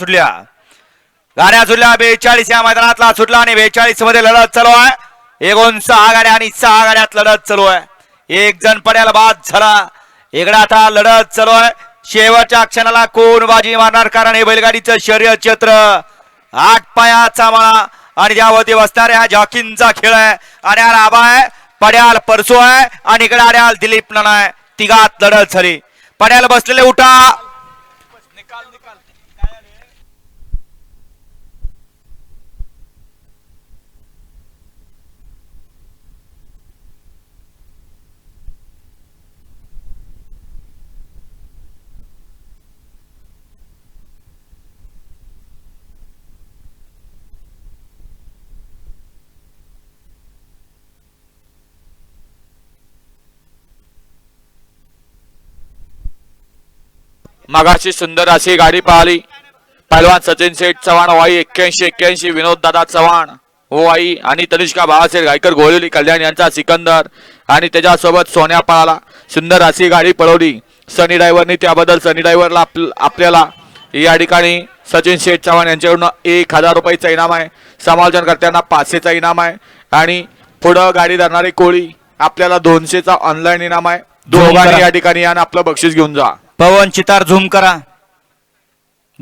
सुटल्या. गाड्या सुटल्या बेचाळीस या मैदानातला सुटला आणि बेचाळीसमध्ये लढत चालू आहे. एकूण सहा गाड्या आणि सहा गाड्यात लढत चालू आहे. एक जण पड्याला बाद झाला. इकडे आता लढत चालू आहे. शेवटच्या क्षणाला कोण बाजी मारणार? कारण हे बैलगाडीचं शर्यत क्षेत्र आठ पायाचा माळा. आणि त्यावरती बसणाऱ्या जॉकिनचा खेळ आहे. आणि हा राबा आहे. पड्याल परसो आहे. आणि इकडे आड्याल दिलीप नाना आहे. तिघात लढत झाली. पड्याल बसलेले उठा. मगाशी सुंदर अशी गाडी पाहिली. पहलवान सचिन शेठ चव्हाण वाई एक्क्याऐंशी एक्क्याऐंशी विनोद दादा चव्हाण हो आई आणि तनिष्का बाळासाहेब गायकर गोळवली कल्याण यांचा सिकंदर आणि त्याच्यासोबत सोन्या पळाला. सुंदर अशी गाडी पळवली. सनी ड्रायव्हरनी त्याबद्दल सनी ड्रायव्हरला आपल- आपल्याला या ठिकाणी सचिन शेठ चव्हाण यांच्याकडून एक हजार रुपयाचा इनाम आहे. समालोचनकर्त्यांना पाचशेचा इनाम आहे. आणि पुढं गाडी धरणारी कोळी आपल्याला दोनशेचा ऑनलाईन इनाम आहे. दोघांनी या ठिकाणी आणि आपलं बक्षीस घेऊन जा. पवन चितार झूम करा.